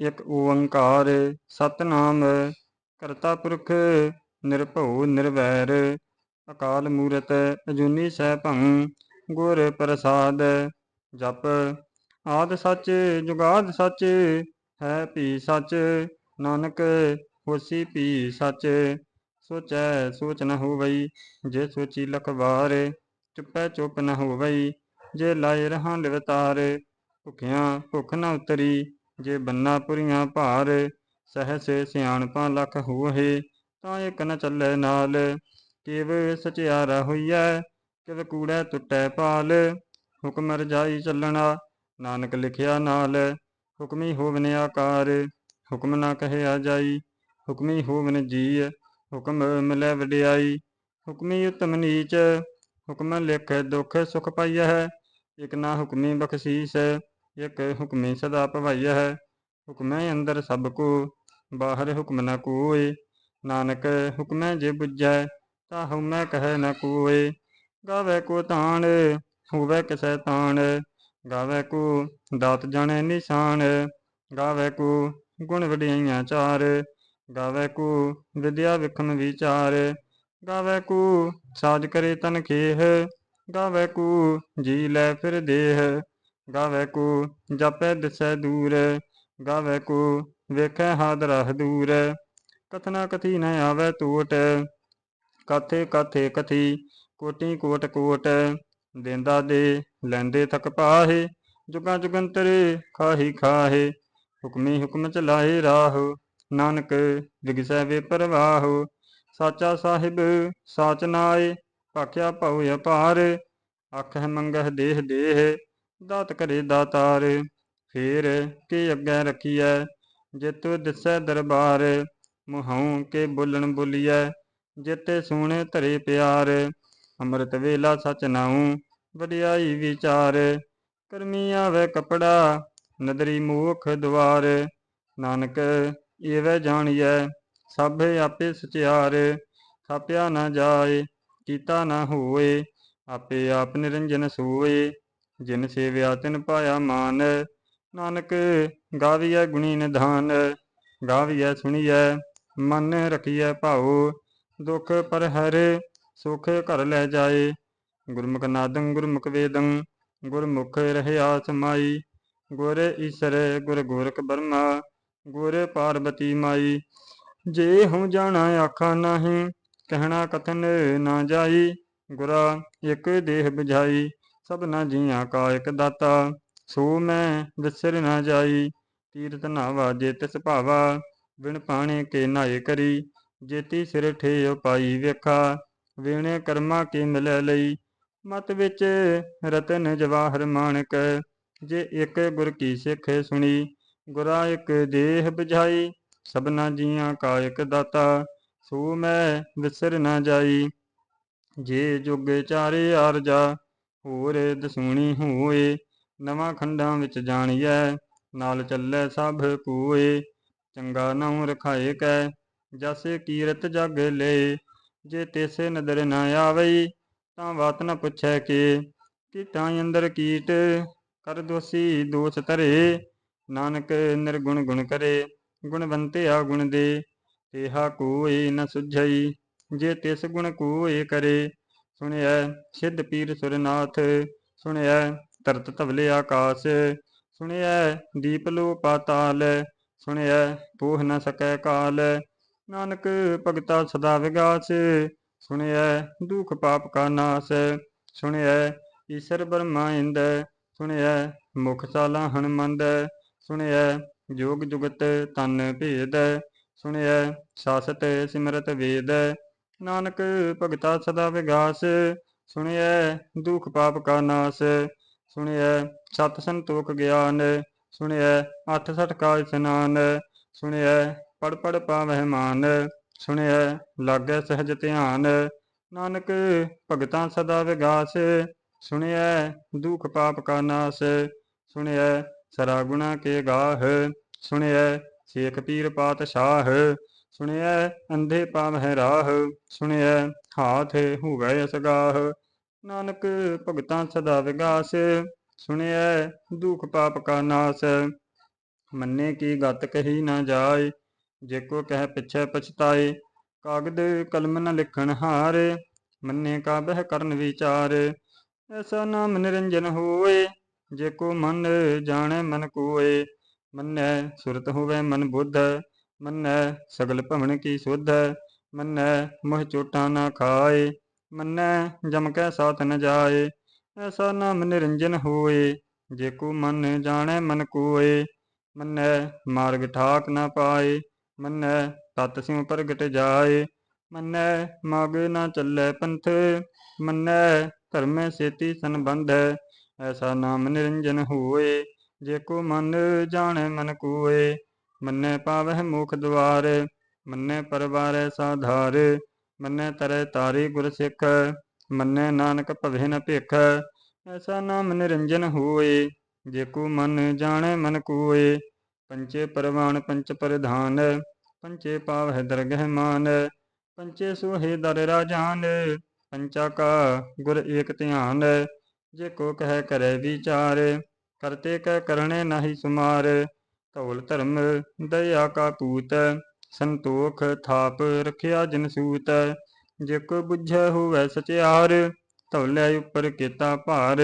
ਇਕ ਓੰਕਾਰ ਸਤਨਾਮ, ਕਰਤਾ ਪੁਰਖ ਨਿਰਭਉ ਨਿਰਵੈਰ, ਅਕਾਲ ਮੂਰਤ ਅਜੂਨੀ ਸੈਭੰ ਗੁਰ ਪ੍ਰਸਾਦ ਜਪ। ਆਦ ਸੱਚ ਜੁਗਾਦ ਸੱਚ, ਹੈ ਭੀ ਸੱਚ, ਨਾਨਕ ਹੋਸੀ ਭੀ ਸੱਚ। ਸੋਚੈ ਸੋਚ ਨ ਹੋਵਈ, ਜੇ ਸੋਚੀ ਲਖਵਾਰ ਚੁੱਪੈ ਚੁੱਪ ਨ ਹੋਵਈ, ਜੇ ਲਾਏ ਰਹਾ ਲਿਵਤਾਰ, ਭੁਖਿਆਂ ਭੁਖ ਨ ਉਤਰੀ ਜੇ ਬੰਨਾ ਪੁਰੀਆਂ ਭਾਰ, ਸਹਸ ਸਿਆਣਪਾਂ ਲਖ ਹੋਹੇ, ਤਾਂ ਇਕ ਨ ਚੱਲੈ ਨਾਲ। ਕਿਵ ਸਚਿਆਰਾ ਹੋਈਐ, ਕਿਵ ਕੂੜੈ ਟੁੱਟੈ ਪਾਲ। ਹੁਕਮ ਰਜਾਈ ਚੱਲਣਾ, ਨਾਨਕ ਲਿਖਿਆ ਨਾਲ। ਹੁਕਮੀ ਹੋਵਨ ਆਕਾਰ, ਹੁਕਮ ਨਾ ਕਹਿਆ ਜਾਈ। ਹੁਕਮੀ ਹੋਵਨ ਜੀ ਹੁਕਮ ਮਿਲੈ ਵਡਿਆਈ। ਹੁਕਮੀ ਉਤਮ ਨੀਚ, ਹੁਕਮ ਲਿਖ ਦੁਖ ਸੁਖ ਪਾਈਐ। ਇਕ ਨਾ ਹੁਕਮੀ ਬਖਸ਼ੀਸ ਇਕ ਹੁਕਮੀ ਸਦਾ ਭਵਾਈਐ ਹੁਕਮੈ ਅੰਦਰ ਸਭ ਕੋ, ਬਾਹਰ ਹੁਕਮ ਨ ਕੋਇ ਨਾਨਕ ਹੁਕਮੈ ਜੇ ਬੁਝੈ ਤਾ ਹਉਮੈ ਕਹੈ ਨ ਕੋਇ ਗਾਵੇ ਕੋ ਤਾਣ, ਹੋਵੇ ਕਿਸੈ ਤਾਣ। ਗਾਵੇ ਕੋ ਦਾਤ ਜਾਣੈ ਨਿਸ਼ਾਨ। ਗਾਵੇ ਕੋ ਗੁਣ ਵਡਿਆਈਆਂ ਚਾਰ। ਗਾਵੇ ਕੋ ਵਿਦਿਆ ਵਿਖਮ ਵਿਚਾਰ। ਗਾਵੇ ਕੋ ਸਾਜ ਕਰੇ ਤਨ ਖੇਹ। ਗਾਵੇ ਕੋ ਜੀ ਲੈ ਫਿਰ ਦੇਹ। ਗਾਵੇ ਕੋ ਜਾਪੈ ਦਿਸੈ ਦੂਰ, ਗਾਵੇ ਕੋ ਵੇਖੈ ਹਾਦਰਾ ਦੂਰ। ਕਥਨਾ ਕਥੀ ਨ ਆਵੈ ਟੋਟ ਕਾਥੇ ਕਾਥੇ ਕਥੀ, ਕੋਟੀ ਕੋਟ ਕੋਟ। ਦੇਂਦਾ ਦੇ, ਲੈਂਦੇ ਥਕ ਪਾਹੇ, ਜੁਗਾਂ ਜੁਗੰਤਰ ਖਾਹੀ ਖਾਹੇ। ਹੁਕਮੀ ਹੁਕਮ ਚਲਾਏ ਰਾਹ, ਨਾਨਕ ਵਿਗਸੈ ਵੇ ਪਰਵਾਹ। ਸਾਚਾ ਸਾਹਿਬ ਸਾਚ ਨਾਏ, ਭਾਖਿਆ ਭਉ ਅਪਾਰ, ਆਖਹਿ ਮੰਗਹਿ ਦੇਹ ਦੇਹ। ਦਾਤ ਕਰੇ ਦਾਤਾਰ, ਫੇਰ ਕੇ ਅੱਗੇ ਰੱਖੀਐ? ਜਿਤੁ ਦਿਸੈ ਦਰਬਾਰ, ਮੁਹਉ ਕੇ ਬੋਲਣ ਬੋਲੀਐ। ਜਿਤੇ ਸੂਣੇ ਧਰੇ ਪਿਆਰ, ਅੰਮ੍ਰਿਤ ਵੇਲਾ ਸਚ ਨਾਉ, ਵਡਿਆਈ ਵਿਚਾਰ। ਕਰਮੀ ਆਵੇ ਕਪੜਾ, ਨਦਰੀ ਮੂਖ ਦੁਆਰ ਨਾਨਕ ਏਵੈ ਜਾਣੀਐ, ਸਭ ਆਪੇ ਸਚਿਆਰ। ਥਾਪਿਆ ਨਾ ਜਾਏ, ਕੀਤਾ ਨਾ ਹੋਏ, ਆਪੇ ਆਪ ਨਿਰੰਜਨ ਸੋਏ। ਜਿਨ ਸੇਵਿਆ ਤਿਨ ਪਾਇਆ ਮਾਨ। ਨਾਨਕ ਗਾਵੀਐ ਗੁਣੀ ਨਿਧਾਨ, ਗਾਵੀਐ ਸੁਣੀਐ, ਮਨ ਰਖੀਐ ਭਾਉ। ਦੁਖ ਪਰ ਹਰੇ ਸੁਖ ਘਰ ਲੈ ਜਾਏ। ਗੁਰਮੁਖ ਨਾਦੰ, ਗੁਰਮੁਖ ਵੇਦੰ, ਗੁਰਮੁਖ ਰਹਿਆ ਸਮਾਈ। ਗੁਰ ਈਸਰ, ਗੁਰ ਗੋਰਖ ਬਰਮਾ, ਗੁਰ ਪਾਰਬਤੀ ਮਾਈ। ਜੇ ਹਉ ਜਾਣਾ ਆਖਾ ਨਾਹੀ, ਕਹਿਣਾ ਕਥਨ ਨਾ ਜਾਈ। ਗੁਰਾ ਇਕ ਦੇਹ ਬੁਝਾਈ। ਸਭਨਾ ਜੀਆਂ ਕਾ ਇਕ ਦਾਤਾ, ਸੋ ਮੈਂ ਵਿਸਰ ਨਾ ਜਾਈ। ਤੀਰਤ ਨਾਵਾ ਜੇ ਤਿਸ ਭਾਵਾ, ਬਿਨ ਪਾਣੀ ਕੇ ਨਾਏ ਕਰੀ। ਜੇਤੀ ਸਿਰ ਠੇਉ ਪਾਈ ਵੇਖਾ, ਵੇਣੇ ਕਰਮਾ ਕੇ ਮਿਲੈ ਲਈ। ਮਤ ਵਿੱਚ ਰਤਨ ਜਵਾਹਰ ਮਾਣਕ, ਜੇ ਇੱਕ ਗੁਰ ਕੀ ਸਿੱਖ ਸੁਣੀ, ਗੁਰਾ ਇੱਕ ਦੇਹ 부ਝਾਈ ਸਭਨਾ ਜੀਆਂ ਕਾ ਇਕ ਦਾਤਾ, ਸੋ ਮੈਂ ਵਿਸਰ ਨਾ ਜਾਈ। ਜੇ ਜੁਗ ਚਾਰੇ ਆਰਜਾ ਹੋਰ ਦਸੂਣੀ ਹੋਏ, ਨਵਾਂ ਖੰਡਾਂ ਵਿੱਚ ਜਾਣੀਐ, ਨਾਲ ਚੱਲੈ ਸਭ ਕੋਏ ਚੰਗਾ ਨਾਉ ਰਖਾਏ ਕੈ, ਜਸੇ ਕੀਰਤ ਜਗ ਲੈ। ਜੇ ਤਿਸੇ ਨਦਰ ਨਾ ਆਵਈ, ਤਾਂ ਬਾਤ ਨਾ ਪੁੱਛੈ ਕੇ। ਕੀਟਾਂ ਅੰਦਰ ਕੀਟ, ਕਰ ਦੋਸੀ ਦੋਸ ਤਰੇ ਨਾਨਕ ਨਿਰਗੁਣ ਗੁਣ ਕਰੇ ਗੁਣਵੰਤੇ ਆ ਗੁਣ ਦੇ। ਤੇਹਾ ਕੋਇ ਨ ਸੁਝਈ, ਜੇ ਤਿਸ ਗੁਣ ਕੋਇ ਕਰੇ। ਸੁਣਿਐ ਸਿੱਧ ਪੀਰ ਸੁਰਨਾਥ, ਸੁਣਿਐ ਤਰਤ ਤਵਲੇ ਆਕਾਸ, ਸੁਣਿਐ ਦੀਪ ਲੋ ਪਾਤਾਲ ਸੁਣਿਐ ਪੋਹ ਨ ਸਕੈ ਕਾਲ। ਨਾਨਕ ਭਗਤਾ ਸਦਾ ਵਿਗਾਸ, ਸੁਣਿਐ ਦੁਖ ਪਾਪ ਕਾ ਨਾਸ, ਸੁਣਿਐ ਈਸ਼ਰ ਬਰਮਾ ਇੰਦ, ਸੁਣਿਐ ਮੁਖ ਸਾਲਾ ਹਨਮੰਦ, ਸੁਣਿਐ ਜੋਗ ਜੁਗਤ ਤਨ ਭੇਦ, ਸੁਣਿਐ ਸਾਸਤ ਸਿਮਰਤ ਵੇਦ ਨਾਨਕ ਭਗਤਾ ਸਦਾ ਵਿਗਾਸ, ਸੁਣਿਐ ਦੁਖ ਪਾਪ ਕਾ ਨਾਸ, ਸੁਣਿਐ ਸਤ ਸੰਤੋਖ ਗਿਆਨ, ਸੁਣਿਐ ਅਠ ਸਠ ਕਾ ਇਸਨਾਨ, ਸੁਣਿਐ ਪੜ ਪੜ ਪਾਵਹਿ ਮਾਨ, ਸੁਣਿਐ ਲਾਗੈ ਸਹਿਜ ਧਿਆਨ। ਨਾਨਕ ਭਗਤਾਂ ਸਦਾ ਵਿਗਾਸ, ਸੁਣਿਐ ਦੁਖ ਪਾਪ ਕਾ ਨਾਸ, ਸੁਣਿਐ ਸਰਾ ਗੁਣਾ ਕੇ ਗਾਹ, ਸੁਣਿਐ ਸੇਖ ਪੀਰ ਪਾਤਸ਼ਾਹ ਸੁਣਿਐ ਅੰਧੇ ਪਾਵਹਿ ਰਾਹ, ਸੁਣਿਐ ਹਾਥ ਹੋਵੈ ਅਸਗਾਹ। ਨਾਨਕ ਭਗਤਾਂ ਸਦਾ ਵਿਗਾਸ, ਸੁਣਿਐ ਦੁਖ ਪਾਪ ਕਾ ਨਾਸ। ਮੰਨੇ ਕੀ ਗਤ ਕਹੀ ਨਾ ਜਾਏ, ਜੇ ਕੋ ਕਹਿ ਪਿਛੈ ਪਛਤਾਏ, ਕਾਗਦ ਕਲਮ ਨ ਲਿਖਣ ਹਾਰ, ਮੰਨੇ ਕਾ ਬਹਿ ਕਰਨ ਵਿਚਾਰ। ਐਸਾ ਨਾਮ ਨਿਰੰਜਨ ਹੋਏ, ਜੇ ਕੋ ਮਨ ਜਾਣੈ ਮਨ ਕੋਏ, ਮੰਨੈ ਸੁਰਤ ਹੋਵੇ ਮਨ ਬੁੱਧ। ਮੰਨੈ ਸਗਲ ਭਵਨ ਕੀ ਸੁਧ, ਮੰਨੈ ਮੋਹ ਚੋਟਾਂ ਨਾ ਖਾਏ, ਮੰਨੈ ਜਮ ਕੈ ਸਾਥ ਨ ਜਾਏ, ਐਸਾ ਨਾਮ ਨਿਰੰਜਨ ਹੋਏ, ਜੇ ਕੋ ਮਨ ਜਾਣੈ ਮਨ ਕੋਏ, ਮੰਨੈ ਮਾਰਗ ਠਾਕ ਨਾ ਪਾਏ, ਮੰਨੈ ਤਤ ਸਿਉ ਪ੍ਰਗਟ ਜਾਏ, ਮੰਨੈ ਮਗ ਨਾ ਚੱਲੈ ਪੰਥ, ਮੰਨੈ ਧਰਮੈ ਸੇਤੀ ਸੰਬੰਧ, ਐਸਾ ਨਾਮ ਨਿਰੰਜਨ ਹੋਏ, ਜੇ ਕੋ ਮਨ ਜਾਣੈ ਮਨ ਕੋਏ ਮੰਨੈ ਪਾਵਹਿ ਮੁਖ ਦੁਆਰ, ਮੰਨੈ ਪਰਵਾਰੈ ਸਾਧਾਰ, ਮੰਨੈ ਤਰੈ ਤਾਰੀ ਗੁਰ ਸਿੱਖ, ਮੰਨੈ ਨਾਨਕ ਭਵੇ ਨ ਭਿਖ, ਐਸਾ ਨਾਮ ਨਿਰੰਜਨ ਹੋਏ, ਜੇ ਕੋ ਮਨ ਜਾਣੈ ਮਨ ਕੋਏ, ਪੰਚੇ ਪਰਵਾਨ ਪੰਚ ਪ੍ਰਧਾਨ, ਪੰਚੇ ਪਾਵਹਿ ਦਰਗਹਿ ਮਾਨ, ਪੰਚੇ ਸੋਹੇ ਦਰ ਰਾਜਾਨ, ਪੰਚਾ ਕਾ ਗੁਰ ਏਕ ਧਿਆਨ, ਜੇ ਕੋ ਕਹਿ ਕਰੈ ਵਿਚਾਰ, ਕਰਤੇ ਕੈ ਕਰਣੇ ਨਾਹੀ ਸੁਮਾਰ ਧੌਲ ਧਰਮ ਦਇਆ ਕਾ ਪੂਤ ਸੰਤੋਖ ਥਾਪ ਰਖਿਆ ਜਿਨ ਸੂਤ। ਜੇ ਕੋ ਬੁਝੈ ਹੋਵੈ ਸਚਿਆਰ, ਧੌਲੇ ਉਪਰ ਕੀਤਾ ਭਾਰ।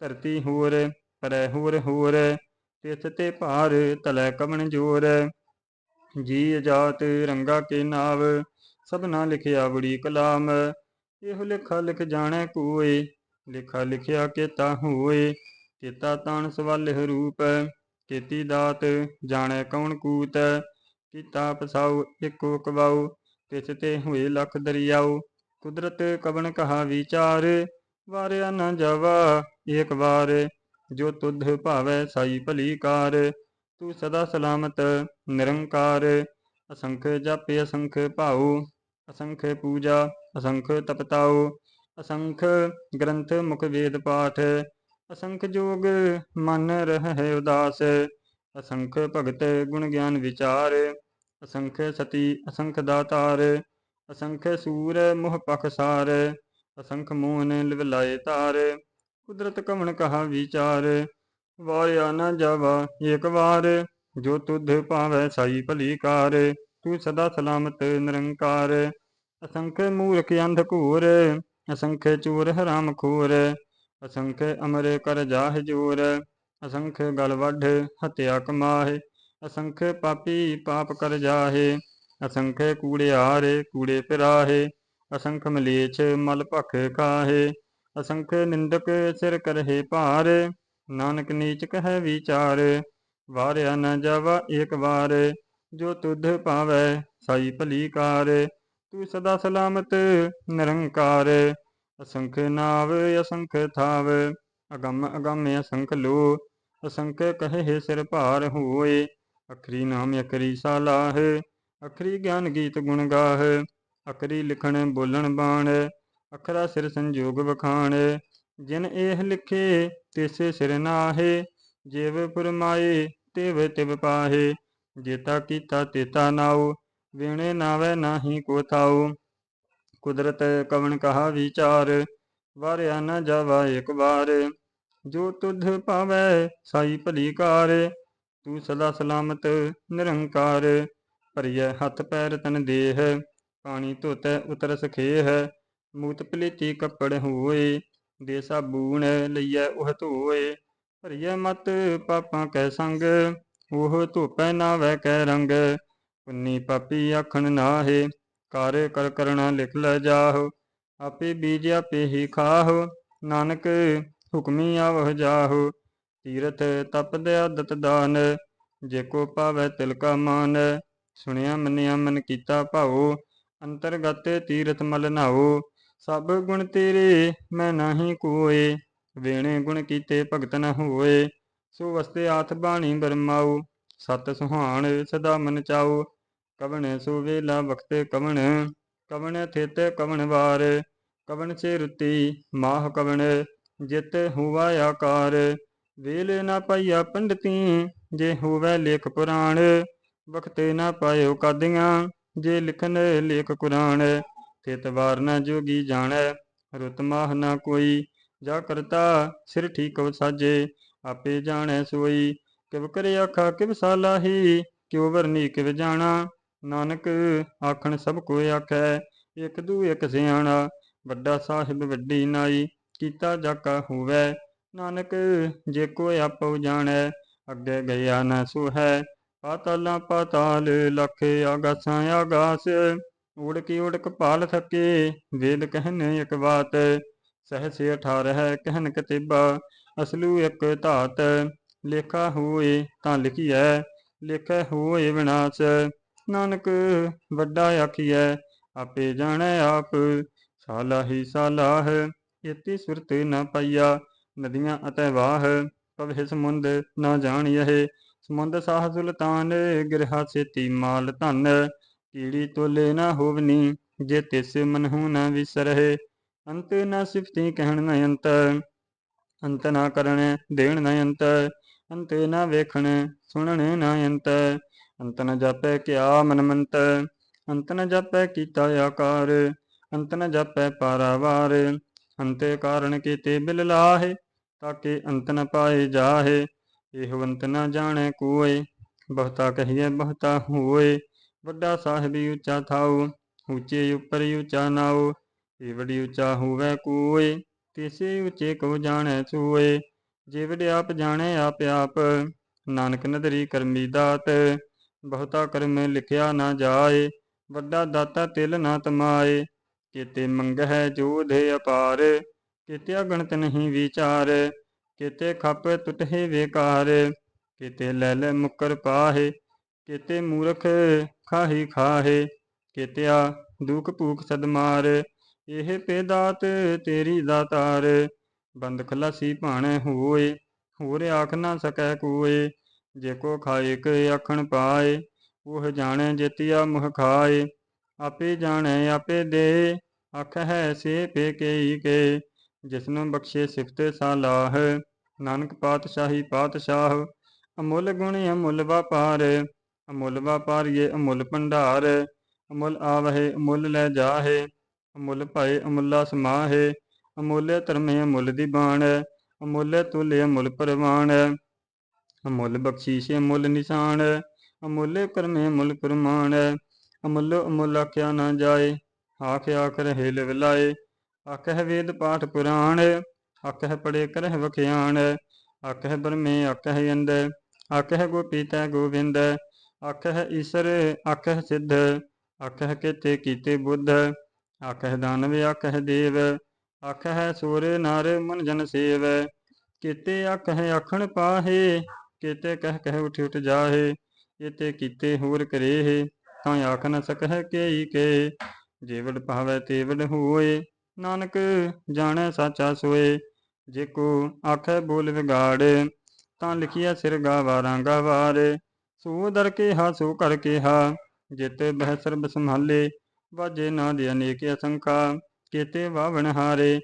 ਧਰਤੀ ਹੋਰ, ਪਰੈ ਹੋਰ ਹੋਰ ਤਿਸ ਤੇ ਭਾਰ ਤਲੈ ਕਵਣ ਜੋਰ। ਜੀ ਜਾਤ ਰੰਗਾ ਕੇ ਨਾਵ, ਸਭਨਾ ਲਿਖਿਆ ਬੜੀ ਕਲਾਮ। ਇਹੋ ਲਿਖਾ ਲਿਖ ਜਾਣੈ ਕੋਏ, ਲਿਖਾ ਲਿਖਿਆ ਕੀਤਾ ਹੋਏ, ਕੀਤਾ ਤਾਣ ਸਵਾਲਿਹ ਰੂਪ। ਕੀਤੀ ਦਾਤ ਜਾਣੈ ਕੌਣ ਕੂਤ? ਕੀਤਾ ਪਸਾਉ, ਇੱਕੋ ਕਵਾਉ, ਤਿਸ ਤੇ ਹੋਏ ਲਖ ਦਰਿਆਉ। ਕੁਦਰਤ ਕਵਣ ਕਹਾ ਵਿਚਾਰ? ਵਾਰਿਆ ਨਾ ਜਾਵਾ ਏਕ ਵਾਰ। ਜੋ ਤੁਧ ਭਾਵੈ ਸਾਈ ਭਲੀ ਕਾਰ। ਤੂੰ ਸਦਾ ਸਲਾਮਤ, ਨਿਰੰਕਾਰ। ਅਸੰਖ ਜਾਪੇ, ਅਸੰਖ ਭਾਉ, ਅਸੰਖ ਪੂਜਾ, ਅਸੰਖ ਤਪਤਾਉ। ਅਸੰਖ ਗ੍ਰੰਥ ਮੁਖ ਵੇਦ ਪਾਠ। ਅਸੰਖ ਜੋਗ ਮਨ ਰਹਿ ਉਦਾਸ, ਅਸੰਖ ਭਗਤ ਗੁਣ ਗਿਆਨ ਵਿਚਾਰ, ਅਸੰਖ ਸਤੀ ਅਸੰਖ ਦਾਤਾਰ, ਅਸੰਖ ਸੂਰ ਮੋਹ ਪਖਸਾਰ ਅਸੰਖ ਮੋਹਨ ਲਿਵ ਤਾਰ ਕੁਦਰਤ ਕਵਣ ਕਹਾ ਵਿਚਾਰ, ਵਾਰਿਆ ਨ ਜਾਵਾ ਏਕ ਵਾਰ, ਜੋ ਤੁਧ ਭਾਵੈ ਸਾਈ ਭਲੀ ਕਾਰ, ਤੂੰ ਸਦਾ ਸਲਾਮਤ ਨਿਰੰਕਾਰ, ਅਸੰਖ ਮੂਰਖ ਅੰਧ ਘੂਰ, ਅਸੰਖ ਚੋਰ ਹਰਾਮ ਖੋਰ ਅਸੰਖੇ ਅਮਰ ਕਰ ਜਾਹ ਜੋਰ, ਅਸੰਖ ਗਲ ਵੱਢ ਹਤਿਆ ਕਮਾਹੇ, ਅਸੰਖ ਪਾਪੀ ਪਾਪ ਕਰ ਜਾਹੇ, ਅਸੰਖ ਕੂੜਿਆਰ ਕੂੜੇ ਫਿਰਾਹੇ ਅਸੰਖ ਮਲੇਛ ਮਲ ਭਖ ਖਾਹੇ, ਅਸੰਖ ਨਿੰਦਕ ਸਿਰ ਕਰਹੇ ਭਾਰ, ਨਾਨਕ ਨੀਚ ਕਹਿ ਵਿਚਾਰ, ਵਾਰਿਆ ਨ ਜਾਵਾ ਏਕ ਵਾਰ, ਜੋ ਤੁਧ ਪਾਵੈ ਸਾਈ ਭਲੀ ਕਾਰ, ਤੂੰ ਸਦਾ ਸਲਾਮਤ ਨਿਰੰਕਾਰ ਅਸੰਖ ਨਾਵ, ਅਸੰਖ ਥਾਵ, ਅਗੰਮ ਅਗੰਮ ਅਸੰਖ ਲੋ, ਅਸੰਖ ਕਹੇ ਸਿਰ ਭਾਰ ਹੋਏ, ਅਖਰੀ ਨਾਮ ਅਖਰੀ ਸਾਲਾਹ ਅਖਰੀ ਗਿਆਨ ਗੀਤ ਗੁਣ ਗਾਹ, ਅਖਰੀ ਲਿਖਣ ਬੋਲਣ ਬਾਣ, ਅਖਰਾ ਸਿਰ ਸੰਜੋਗ ਵਖਾਣ, ਜਿਨ ਇਹ ਲਿਖੇ ਤੇਸੇ ਸਿਰ ਨਾਹੇ, ਜਿਵ ਪੁਰਮਾਏ ਤਿਵ ਤਿਵ ਪਾਹੇ, ਜੇਤਾ ਕੀਤਾ ਤੇਤਾ ਨਾਉ, ਵੇਣੇ ਨਾਵੇ ਨਾਹੀ ਕੋ ਥਾਉ। ਕੁਦਰਤ ਕਵਣ ਕਹਾ ਵਿਚਾਰ, ਵਾਰਿਆ ਨ ਜਾਵਾ ਇਕ ਵਾਰ। ਜੋ ਤੁਧ ਭਾਵੈ ਸਾਈ ਭਲੀ ਕਾਰ, ਤੂੰ ਸਦਾ ਸਲਾਮਤ ਨਿਰੰਕਾਰ। ਭਰੀਐ ਹੱਥ ਪੈਰ ਤਨ ਦੇਹ, ਪਾਣੀ ਧੋਤੈ ਉਤਰ ਸਖੇਹ। ਮੂਤ ਪਲੀਤੀ ਕੱਪੜ ਹੋਏ ਦੇ ਸਾਬੂਣ ਲਈਐ ਉਹ ਧੋਏ। ਭਰੀਐ ਮਤ ਪਾਪਾਂ ਕੈ ਸੰਗ, ਉਹ ਧੋਪੈ ਨਾਵੈ ਕੈ ਰੰਗ। ਪੁੰਨੀ ਪਾਪੀ ਆਖਣ ਨਾਹੇ ਕਰ ਕਰ ਕਰਣਾ ਲਿਖ ਲੈ ਜਾਹੋ, ਆਪੇ ਬੀਜ ਆਪੇ ਹੀ ਖਾਹੋ, ਨਾਨਕ ਹੁਕਮੀ ਆਵਹ ਜਾਹੋ। ਤੀਰਥ ਤਪ ਆਦਤ ਦਾਨ, ਜੇ ਕੋ ਪਾਵੈ ਤਿਲ ਕਾ ਮਾਨ। ਸੁਣਿਆ ਮੰਨਿਆ ਮਨ ਕੀਤਾ ਭਾਉ, ਅੰਤਰਗਤ ਤੀਰਥ ਮਲ ਨਾਉ। ਸਭ ਗੁਣ ਤੇਰੇ, ਮੈਂ ਨਾਹੀ ਕੋਏ। ਵੇਣੇ ਗੁਣ ਕੀਤੇ ਭਗਤ ਨ ਹੋਏ। ਸੋ ਵਸਤੇ ਆਥ ਬਾਣੀ ਬਰਮਾਉ। ਸਤ ਸੁਹਾਣ ਸਦਾ ਮਨ ਚਾਉ। ਕਵਣ ਸੋ ਵੇਲਾ ਵਖਤੇ ਕਵਣ ਕਵਣ ਥਿਤ ਕਵਣ ਵਾਰ, ਕਵਣ ਸੇ ਰੁਤੀ ਮਾਹ ਕਵਣ, ਜਿਤ ਹੋਵਾ ਆਕਾਰ। ਵੇਲੇ ਨਾ ਪਾਈਆ ਪੰਡਤੀ, ਜੇ ਹੋਵੇ ਲੇਖ ਪੁਰਾਣ, ਵਖਤੇ ਨਾ ਪਾਇਓ ਕਾਦੀਆਂ, ਜੇ ਲਿਖਨ ਲੇਖ ਕੁਰਾਨ। ਥਿਤ ਵਾਰ ਨਾ ਜੋਗੀ ਜਾਣੈ, ਰੁਤ ਮਾਹ ਨਾ ਕੋਈ, ਜਾ ਕਰਤਾ ਸਿਰ ਠੀਕੋ ਸਾਜੇ ਆਪੇ ਜਾਣੈ ਸੋਈ। ਕਿਵ ਕਰੇ ਆਖਾ ਕਿਵ ਸਾਲਾਹੀ, ਕਿਉ ਵਰਨੀ ਕਿਵ ਜਾਣਾ ਨਾਨਕ ਆਖਣ ਸਭ ਕੋਇ ਆਖੈ, ਇਕ ਦੂ ਇਕ ਸਿਆਣਾ, ਵੱਡਾ ਸਾਹਿਬ ਵੱਡੀ ਨਾਈ, ਕੀਤਾ ਜਾਕਾ ਹੋਵੇ। ਨਾਨਕ ਜੇ ਕੋਇ ਆਪੋ ਜਾਣੈ, ਅੱਗੇ ਗਿਆ ਨ ਸੁਹੈ। ਪਾਤਾਲਾਂ ਪਾਤਾਲ ਲਖ ਆਗਾਸਾਂ ਆਗਾਸ ਊੜਕ ਉੜਕ ਪਾਲ ਥਕੇ, ਵੇਦ ਕਹਿਨ ਇਕ ਬਾਤ, ਸਹਸ ਹੈ ਕਹਿਨ ਕਤੇਬਾ, ਅਸਲੂ ਇਕ ਧਾਤ, ਲੇਖਾ ਹੋਏ ਤਾਂ ਲਿਖੀਐ, ਲਿਖੈ ਹੋਏ ਵਿਨਾਸ਼। ਨਾਨਕ, ਵੱਡਾ ਆਖੀਐ, ਆਪੇ ਜਾਣੈ ਆਪ ਸਾਲਾਹੀ ਸਾਲਾਹ ਇਤੀ ਸੁਰਤ ਨਾ ਪਈਆ, ਨਦੀਆਂ ਅਤੇ ਵਾਹ, ਪਵਹਿ ਸਮੁੰਦ ਨਾ ਜਾਣੀਐ, ਸਮੁੰਦ ਸਾਹ ਸੁਲਤਾਨ, ਗਿਰਹਾ ਸੇਤੀ ਮਾਲ ਧਨ ਕੀੜੀ ਤੋਲੇ ਨਾ ਹੋਵਨੀ, ਜੇ ਤਿਸ ਮਨਹੂ ਨਾ ਵਿਸਰਹਿ, ਅੰਤ ਨਾ ਸਿਫਤੀ ਕਹਿਣ ਨ ਅੰਤ ਅੰਤ ਨਾ ਕਰਨ ਦੇਣ ਨ ਅੰਤ ਅੰਤ ਨ ਵੇਖਣ ਸੁਣਨ ਨ ਅੰਤ ਅੰਤ ਨ ਜਾਪੈ ਕਿਆ ਮਨ ਮੰਤ, ਅੰਤ ਨ ਜਾਪੈ ਕੀਤਾ ਆਕਾਰ, ਅੰਤ ਨ ਜਾਪੈ ਪਾਰਾਵਾਰ, ਅੰਤੇ ਕਾਰਨ ਕੀਤੇ ਬਿਲ ਲਾਹੇ, ਤਾਕੇ ਅੰਤ ਨ ਪਾਏ ਜਾਹੇ, ਇਹੋ ਅੰਤ ਨ ਜਾਣੈ ਕੋਇ ਬਹੁਤਾ ਕਹੀਐ ਬਹੁਤਾ ਹੋਏ, ਵੱਡਾ ਸਾਹਿਬੀ ਉੱਚਾ ਥਾਉ, ਉੱਚੇ ਉਪਰ ਉੱਚਾ ਨਾਉ ਏ ਵਡੀ ਉੱਚਾ ਹੋਵੈ ਕੋਏ, ਤਿਸੇ ਉੱਚੇ ਕੋ ਜਾਣੈ ਸੋਏ, ਜੇ ਆਪ ਜਾਣੈ ਆਪ ਆਪ, ਨਾਨਕ ਨਦਰੀ ਕਰਮੀ ਦਾਤ ਬਹੁਤਾ ਕਰਮ ਲਿਖਿਆ ਨਾ ਜਾਏ, ਵੱਡਾ ਦਾਤਾ ਤਿਲ ਨਾ ਤਮਾਏ। ਕੀਤੇ ਮੰਗਹਿ ਜੋਧ ਅਪਾਰ, ਕੀਤੇ ਅਗਣਤ ਨਹੀਂ ਵਿਚਾਰ, ਕੀਤੇ ਖਪ ਟੁਟਹਿ ਵੇਕਾਰ, ਕੀਤੇ ਲੈ ਲੈ ਮੁਕਰ ਪਾਹੇ, ਕੀਤੇ ਮੂਰਖ ਖਾਹੀ ਖਾਹੇ, ਕੀਤਿਆ ਦੁਖ ਭੂਖ ਸਦਮਾਰ ਇਹ ਪੇਦਾਤ ਤੇਰੀ ਦਾਤਾਰ। ਬੰਦ ਖਲਾਸੀ ਭਾਣੈ ਹੋਏ, ਹੋਰ ਆਖ ਨਾ ਸਕੈ ਕੋਏ ਜੇ ਕੋ ਖਾਇਕ ਆਖਣ ਪਾਏ, ਉਹ ਜਾਣੈ ਜੇਤੀਆ ਮੁਖ ਖਾਏ। ਆਪੇ ਜਾਣੈ, ਆਪੇ ਦੇ ਆਖਹਿ ਸੇ ਪੇ ਕੇਈ ਕੇ। ਜਿਸਨੂੰ ਬਖਸ਼ੇ ਸਿਫਤ ਸਾਲਾਹ ਨਾਨਕ ਪਾਤਸ਼ਾਹੀ ਪਾਤਸ਼ਾਹ, ਅਮੁੱਲ ਗੁਣ ਅਮੁੱਲ ਵਪਾਰ। ਅਮੁੱਲ ਵਪਾਰੀਏ ਅਮੁੱਲ ਭੰਡਾਰ, ਅਮੁੱਲ ਆਵਹਿ ਅਮੁੱਲ ਲੈ ਜਾਹੇ। ਅਮੁੱਲ ਭਾਏ ਅਮੁੱਲਾ ਸਮਾਹੇ, ਅਮੁੱਲ ਧਰਮੇ ਅਮੁੱਲ ਦੀ ਬਾਣ, ਅਮੁੱਲ ਤੁਲੇ ਅਮੁੱਲ ਪਰਵਾਣ। ਅਮੁੱਲ ਬਖਸ਼ੀਸ਼, ਅਮੁੱਲ ਨਿਸ਼ਾਨ, ਅਮੁੱਲ ਕਰਮੇ ਮੁੱਲ ਪ੍ਰਮਾਣ ਅਮੁੱਲ ਅਮੁੱਲ ਆਖਿਆ ਨਾ ਜਾਏ, ਆਖ ਆਖ ਰਹੇ ਲਿਵ ਲਾਏ ਆਖਹਿ ਵੇਦ ਪਾਠ ਪੁਰਾਣ, ਆਖਹਿ ਪੜੇ ਕਰਹਿ ਵਖਿਆਣ, ਆਖਹਿ ਬਰਮੇ ਆਖਹਿ ਅੰਦ ਆਖਹਿ ਗੋਪੀ ਤੈ ਗੋਬਿੰਦ ਆਖਹਿ ਈਸਰ ਆਖਹਿ ਸਿੱਧ, ਆਖਹਿ ਕੇਤੇ ਕੀਤੇ ਬੁੱਧ, ਆਖਹਿ ਦਾਨਵ ਆਖਹਿ ਦੇਵ, ਆਖਹਿ ਸੂਰ ਨਰ ਮਨ ਜਨ ਸੇਵ, ਕੀਤੇ ਆਖਹਿ ਆਖਣ ਪਾਹੇ ਕੀਤੇ ਕਹਿ ਕਹਿ ਉਠ ਉਠ ਜਾਹੇ, ਇਤੇ ਕੀਤੇ ਹੋਰ ਕਰੇਹ, ਤਾਂ ਆਖ ਨ ਸਕਹਿ ਕੇਈ ਕੇ ਜੇਵੜ ਪਾਵੈ ਤੇਵੜ ਹੋਏ, ਨਾਨਕ ਜਾਣੈ ਸਾਚਾ ਸੋਏ, ਜੇ ਕੋ ਆਖੈ ਬੋਲ ਵਿਗਾੜ, ਤਾਂ ਲਿਖਿਆ ਸਿਰ ਗਾਵਾਰਾਂ ਗਾਵਾਰ ਸੋ ਦਰ ਕੇ ਹਾ ਸੋ ਕਰ ਕੇ ਹਾ ਜਿਤ ਬਹਿ ਸਰਬ ਸੰਭਾਲੇ, ਵਾਜੇ ਨਾ ਦੇ ਅਨੇਕ ਅਸੰਖਾ, ਕੀਤੇ ਵਾਵਣ ਹਾਰੇ,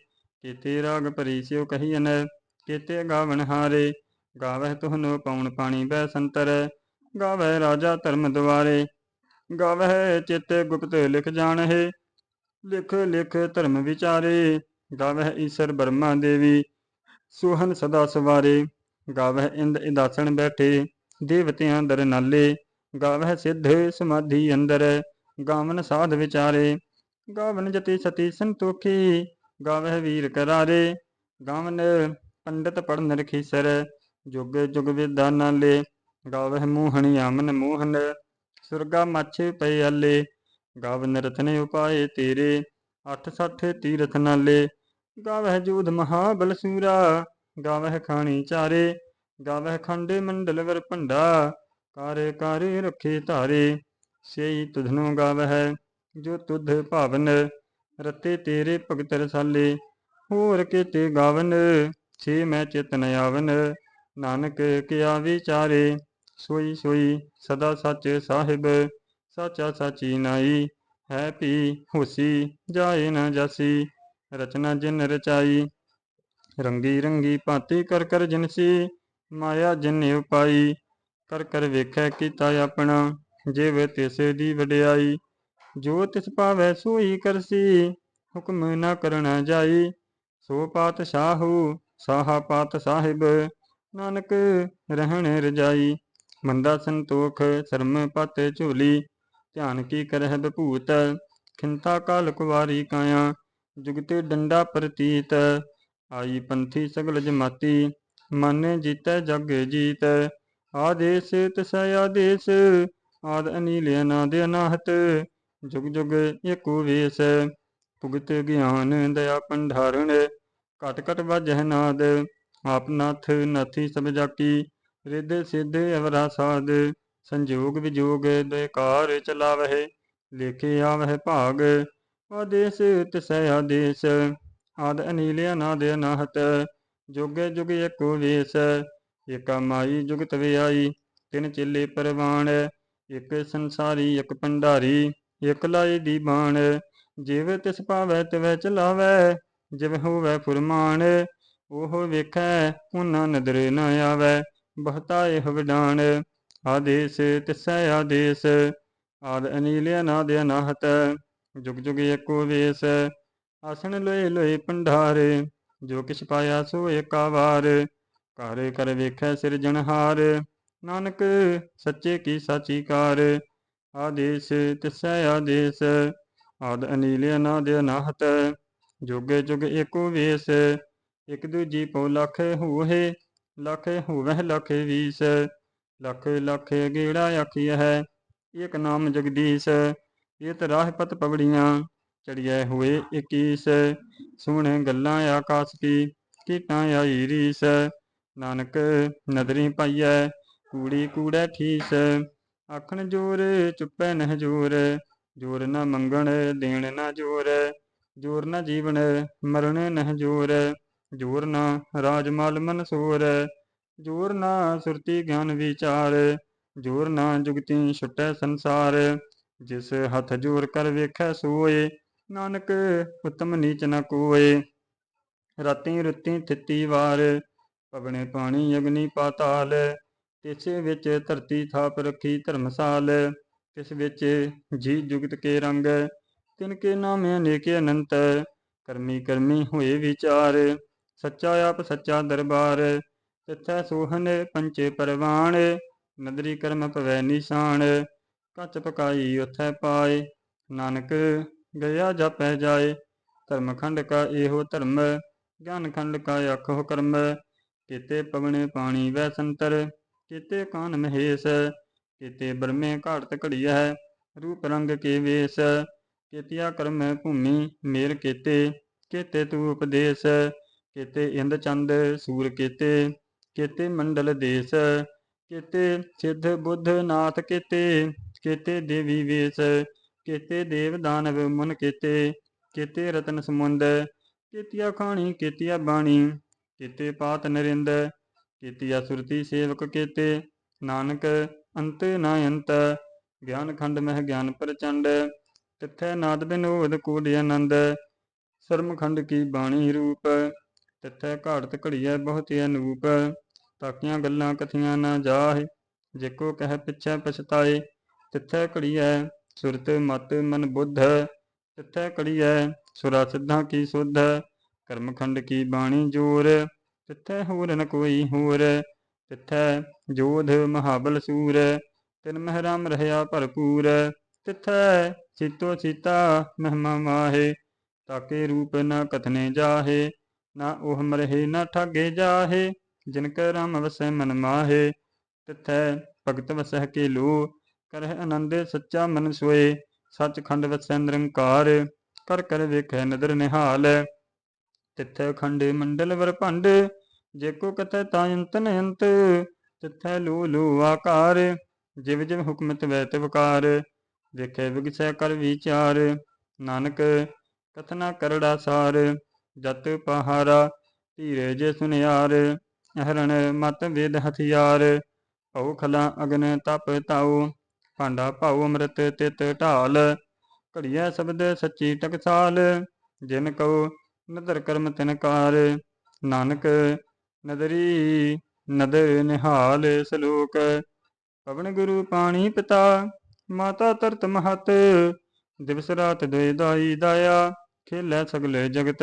ਕੀਤੇ ਰਾਗ ਭਰੀ ਸਿਓ ਕਹੀਨ ਕੀਤੇ ਗਾਵਣ ਹਾਰੇ ਗਾਵਹਿ ਤੁਹਨੋ ਪਉਣ ਪਾਣੀ ਬੈ ਸੰਤਰ, ਗਾਵਹਿ ਰਾਜਾ ਧਰਮ ਦੁਆਰੇ, ਗਾਵਹਿ ਚਿਤ ਗੁਪਤ ਲਿਖ ਜਾਣਹਿ, ਲਿਖ ਲਿਖ ਧਰਮ ਵਿਚਾਰੇ, ਗਾਵਹਿ ਈਸ਼ਰ ਬਰਮਾ ਦੇਵੀ, ਸੁਹਨ ਸਦਾ ਸਵਾਰੇ, ਗਾਵਹਿ ਇੰਦ ਇਦਾਸਣ ਬੈਠੇ, ਦੇਵਤਿਆਂ ਦਰ ਨਾਲੇ, ਗਾਵਹਿ ਸਿੱਧ ਸਮਾਧੀ ਅੰਦਰ, ਗਾਵਨ ਸਾਧ ਵਿਚਾਰੇ, ਗਾਵਨ ਜਤੀ ਸਤੀ ਸੰਤੋਖੀ, ਗਾਵਹਿ ਵੀਰ ਕਰਾਰੇ, ਗਾਵਨ ਪੰਡਤ ਪੜਨ ਰਖੀਸਰ ਜੁਗ ਜੁਗ ਵਿਦਾ ਨਾਲੇ ਗਾਵਹਿ ਮੋਹਣ ਆਮਨ ਮੋਹਨ, ਸੁਰਗਾ ਮੱਛ ਪਏ ਆਲੇ ਗਾਵਨ ਰਤਨ ਉਪਾਏ ਤੇਰੇ, ਅੱਠ ਸੱਠ ਤੀਰਥ ਨਾਲੇ, ਗਾਵਹਿ ਜੂਧ ਮਹਾਬਲ ਸੂਰਾ, ਗਾਵਹਿ ਖਾਣੀ ਚਾਰੇ, ਗਾਵਹਿ ਖੰਡੇ ਮੰਡਲ ਵਰ ਭੰਡਾ, ਕਾਰੇ ਕਾਰੇ ਰੱਖੇ ਧਾਰੇ, ਸੇਈ ਤੁਧਨੋ ਗਾਵਹਿ, ਜੋ ਤੁਧ ਭਾਵਨ, ਰਤੇ ਤੇਰੇ ਭਗਤ ਰਸਾਲੇ, ਹੋਰ ਕੀਤੇ ਗਾਵਨ, ਛੇ ਮੈਂ ਚਿਤਨ ਆਵਨ ਨਾਨਕ ਕਿਆ ਵਿਚਾਰੇ, ਸੋਈ ਸੋਈ ਸਦਾ ਸੱਚ ਸਾਹਿਬ, ਸਾਚਾ ਸਾਚੀ ਨਾਈ, ਹੈ ਪੀ ਹੁਸੀ, ਜਾਏ ਨਾ ਜਾਸੀ, ਰਚਨਾ ਜਿਨ ਰਚਾਈ, ਰੰਗੀ ਰੰਗੀ ਭਾਂਤੀ ਕਰ ਕਰ ਜਿਨਸੀ ਮਾਇਆ ਜਿਨੇ ਉਪਾਈ, ਕਰ ਕਰ ਵੇਖੈ ਕੀਤਾ ਆਪਣਾ, ਜਿਵ ਤਿਸ ਦੀ ਵਡਿਆਈ, ਜੋ ਤਿਸ ਭਾਵੈ ਸੋਈ ਕਰਸੀ ਹੁਕਮ ਨਾ ਕਰਣਾ ਜਾਈ, ਸੋ ਪਾਤ ਪਾਤਸ਼ਾਹੂ ਸਾਹਾ ਪਾਤ ਸਾਹਿਬ ਨਾਨਕ ਰਹਿਣ ਰਜਾਈ, ਮੰਦਾ ਸੰਤੋਖ, ਸ਼ਰਮ ਪਤ ਝੋਲੀ, ਧਿਆਨ ਕੀ ਕਰਹਿ ਬਭੂਤ, ਖਿੰਤਾ ਕਾਲ ਕੁਵਾਰੀ ਕਾਇਆ, ਜੁਗਤੇ ਡੰਡਾ ਪ੍ਰਤੀਤ, ਆਈ ਪੰਥੀ ਸਗਲ ਜਮਾਤੀ, ਮਨ ਜੀਤੈ ਜਗ ਜੀਤ, ਆਦੇਸ ਤਸੈ ਆਦੇਸ, ਆਦ ਅਨੀਲ ਅਨਾਦ ਅਨਾਹਤ, ਜੁਗ ਜੁਗ ਏਕੋ ਵੇਸ, ਭੁਗਤ ਗਿਆਨ ਦਇਆ ਪੰਡਾਰਣ, ਘਟ ਘਟ ਵਾਜਹਿ ਨਾਦ ਆਪ ਨਾਥ ਨਾਥੀ ਸਭ ਜਾਕੀ ਰਿੱਧ ਸਿੱਧ ਅਵਰਾ ਸਾਧ, ਸੰਜੋਗ ਵਿਜੋਗ ਦੇ ਚਲਾਵਹਿ, ਲੇਖੇ ਆਵਹਿ ਭਾਗ, ਆਦੇਸ ਤਿਸੈ ਆਦੇਸ, ਆਦ ਅਨੀਲ ਅਨਾਦ ਅਨਾਹਤ, ਜੋਗੇ ਜੁਗ ਏਕੋ ਵੇਸ, ਏਕਾ ਮਾਈ ਜੁਗਤ ਵਿਆਈ, ਤਿਨ ਚੇਲੇ ਪਰਵਾਣ, ਇਕ ਸੰਸਾਰੀ, ਇਕ ਭੰਡਾਰੀ, ਇਕ ਲਾਈ ਦੀ ਬਾਣ, ਜਿਵ ਤਿਸ ਪਾਵੈ ਤਿਵੈ ਚਲਾਵੈ, ਜਿਵ ਹੋਵੈ ਫੁਰਮਾਨ ਉਹ ਵੇਖੈ, ਉਹਨਾਂ ਨਦਰ ਨਾ ਆਵੈ, ਬਹੁਤਾ ਇਹ ਵਿਡਾਣ ਆਦੇਸ, ਤਿਸੈ ਆਦੇਸ, ਆਦ ਅਨੀਲ ਅਨਾਦ ਅਨਾਹਤ ਜੁਗ ਜੁਗ ਏਕੋ ਵੇਸ, ਆਸਣ ਲੋਏ ਲੋਏ ਭੰਡਾਰੇ ਜੋ ਕਿਛ ਪਾਇਆ ਸੋ ਏਕਾ ਵਾਰ ਘਰ ਕਰ ਵੇਖੈ ਸਿਰਜਣਹਾਰ ਨਾਨਕ, ਸੱਚੇ ਕੀ ਸਾਚੀ ਕਾਰ। ਆਦੇਸ, ਤਿਸੈ ਆਦੇਸ, ਆਦ ਅਨੀਲਿਆ ਅਨਾਦ ਅਨਾਹਤ ਜੁਗ ਜੁਗ ਏਕੋ ਵੇਸ ਇਕ ਦੂਜੀ ਪਉ ਲਖ ਹੋਏ ਲਖ ਹੋਵਹਿ ਲਖ ਵੀਸ, ਲਖ ਲਖ ਗੇੜਾ ਆਖੀਐ ਹੈ, ਇਕ ਨਾਮ ਜਗਦੀਸ਼, ਇਤ ਰਾਹ ਪਤ ਪਵੜੀਆਂ ਚੜੀਐ ਹੋਏ 21 ਸੁਣ ਗੱਲਾਂ ਆਕਾਸ ਕੀ, ਕੀਟਾਂ ਆਈ ਰੀਸ, ਨਾਨਕ ਨਦਰੀ ਪਾਈਐ, ਕੂੜੀ ਕੂੜੈ ਠੀਸ, ਆਖਣ ਜੋਰ ਚੁੱਪੈ ਨਹਿ ਜੋਰ ਜੋਰ ਨਾ ਮੰਗਣ ਦੇਣ ਨਾ ਜੋਰ ਜੋਰ ਨਾ ਜੀਵਨ ਮਰਨ ਨਹਿ ਜੋਰ ਜੋਰ ਨਾ ਰਾਜ ਮਾਲ ਮਨਸੂਰ ਜੋਰ ਨਾ ਸੁਰਤੀ ਗਿਆਨ ਵਿਚਾਰ, ਜੋਰ ਨਾ ਜੁਗਤੀ ਛੁਟੈ ਸੰਸਾਰ, ਜਿਸ ਹੱਥ ਜੋਰ ਕਰ ਵੇਖੈ ਸੋਏ, ਨਾਨਕ ਉਤਮ ਨੀਚ ਨ ਕੋਏ। ਰਾਤੀ ਰੁੱਤੀ ਥਿੱਤੀ ਵਾਰ ਪਵਣੇ ਪਾਣੀ ਅਗਨੀ ਪਾਤਾਲ, ਤਿਸ ਵਿੱਚ ਧਰਤੀ ਥਾਪ ਰੱਖੀ ਧਰਮਸਾਲ, ਤਿਸ ਵਿੱਚ ਜੀ ਜੁਗਤ ਕੇ ਰੰਗ, ਤਿਨ ਕੇ ਨਾਮ ਅਨੇਕ ਅਨੰਤ, ਕਰਮੀ ਕਰਮੀ ਹੋਏ ਵਿਚਾਰ। ਸੱਚਾ ਆਪ ਸੱਚਾ ਦਰਬਾਰ ਤਿਥੈ ਸੋਹਣ ਪੰਚੇ ਪਰਵਾਣ, ਨਦਰੀ ਕਰਮ ਪਵੈ ਨਿਸ਼ਾਨ, ਕੱਚ ਪਕਾਈ ਉਥੈ ਪਾਏ, ਨਾਨਕ ਗਿਆ ਜਪੈ ਜਾਏ ਧਰਮ ਖੰਡ ਕਾ ਇਹੋ ਧਰਮ ਗਿਆਨ ਖੰਡ ਕਾ ਅਖੋ ਕਰਮ, ਕੀਤੇ ਪਵਨ ਪਾਣੀ ਵੈ ਸੰਤਰ, ਕੀਤੇ ਕਾਨ ਮਹੇਸ਼, ਕੀਤੇ ਬਰਮੇ ਘਾਟ ਘੜੀ ਹੈ ਰੂਪ ਰੰਗ ਕੇ ਵੇਸ, ਕੀਤਿਆ ਕਰਮ ਭੂਮੀ ਮੇਰ ਕੀਤੇ ਕੀਤੇ ਤੂ ਉਪਦੇਸ਼ ਕੀਤੇ ਇੰਦ ਚੰਦ, ਸੂਰ ਕੀਤੇ ਕੀਤੇ ਮੰਡਲ ਦੇਸ, ਕੀਤੇ ਸਿੱਧ ਬੁੱਧ ਨਾਥ ਕੀਤੇ ਕੀਤੇ ਦੇਵੀ ਵੇਸ, ਕੀਤੇ ਦੇਵ ਦਾਨਵ ਮੁਨ ਕੀਤੇ ਕੀਤੇ ਰਤਨ ਸਮੁੰਦ, ਕੀਤਿਆ ਖਾਣੀ, ਕੀਤਿਆ ਬਾਣੀ, ਕੀਤੇ ਪਾਤ ਨਰਿੰਦ, ਕੀਤਿਆ ਸੁਰਤੀ ਸੇਵਕ ਕੀਤੇ, ਨਾਨਕ ਅੰਤ ਨਾ ਅੰਤ ਗਿਆਨ ਖੰਡ ਮਹਿ ਗਿਆਨ ਪ੍ਰਚੰਡ, ਤਿਥੈ ਨਾਦ ਬਿਨੋਦ ਕੂੜ ਆਨੰਦ, ਸਰਮ ਖੰਡ ਕੀ ਬਾਣੀ ਰੂਪ ਤਿਥੈ ਘਾੜਤ ਘੜੀਐ ਬਹੁਤ ਅਨੂਪ ਤਾਕੀਆਂ ਗੱਲਾਂ ਕਥੀਆਂ ਨਾ ਜਾਹੇ ਜੇਕੋ ਕਹਿ ਪਿਛੈ ਪਛਤਾਏ, ਤਿਥੈ ਘੜੀਐ ਸੁਰਤ ਮਤ ਮਨ ਬੁੱਧ ਤਿਥੈ ਘੜੀਐ ਸੁਰਾ ਸਿੱਧਾਂ ਕੀ ਸੁਧ ਕਰਮ ਖੰਡ ਕੀ ਬਾਣੀ ਜੋਰ, ਤਿਥੈ ਹੋਰ ਨ ਕੋਈ ਹੋਰ, ਤਿਥੈ ਜੋਧ ਮਹਾਬਲ ਸੂਰ, ਤਿਨ ਮਹਿਰਾਮ ਰਹਿਆ ਭਰਪੂਰ, ਤਿਥੈ ਸੀਤੋ ਸੀਤਾ ਮਹਿਮਾ ਮਾਹੇ, ਤਾਕੇ ਰੂਪ ਨ ਕਥਨੇ ਜਾਹੇ ਨਾ ਉਹ ਮਰਹੇ, ਨਾ ਠਾਗੇ ਜਾਹੇ, ਜਿਨ ਕੈ ਰਾਮ ਵਸੈ ਮਨ ਮਾਹੇ, ਤਿਥੈ ਭਗਤ ਵਸਹਿ ਕੇ ਲੋ ਕਰਹਿ ਆਨੰਦ ਸੱਚਾ ਮਨ ਸੋਏ, ਸੱਚਖੰਡ ਵਸੈ ਨਿਰੰਕਾਰ, ਕਰ ਕਰ ਵੇਖੈ ਨਦਰ ਨਿਹਾਲ, ਤਿਥੈ ਖੰਡ ਮੰਡਲ ਵਰ ਭੰਡ, ਜੇ ਕੋ ਕਥੈ ਤਾਂ ਅੰਤ ਨ ਅੰਤ, ਤਿਥੈ ਲੋ ਲੋ ਆਕਾਰ, ਜਿਵ ਜਿਵ ਹੁਕਮ ਤਵੈ ਤਿਵਕਾਰ ਵੇਖੈ ਵਿਗਸੈ ਕਰ ਵਿਚਾਰ, ਨਾਨਕ ਕਥਨਾ ਕਰੜਾ ਸਾਰ ਜਤ ਪਹਾਰਾ ਧੀਰੇ ਜੇ ਸੁਨਿਆਰ, ਅਹਰਣ ਮਤ ਵੇਦ ਹਥਿਆਰ। ਭਉ ਖਲਾ ਅਗਨ ਤਪ ਤਾਉ, ਭਾਂਡਾ ਭਾਉ ਅੰਮ੍ਰਿਤ ਤਿਤ ਢਾਲ। ਘੜੀਐ ਸ਼ਬਦ ਸੱਚੀ ਟਕਸਾਲ, ਜਿਨ ਕਉ ਨਦਰ ਕਰਮ ਤਿਨ ਨਾਨਕ ਨਦਰੀ, ਨਦਰ ਨਿਹਾਲ ਸਲੋਕ। ਪਵਨ ਗੁਰੂ ਪਾਣੀ ਪਿਤਾ, ਮਾਤਾ ਤਰਤ ਮਹਤ। ਦਿਵਸ ਰਾਤ ਦੁਇ ਦਾਈ ਦਾਇਆ, ਖੇਲੇ ਸਗਲੇ ਜਗਤ।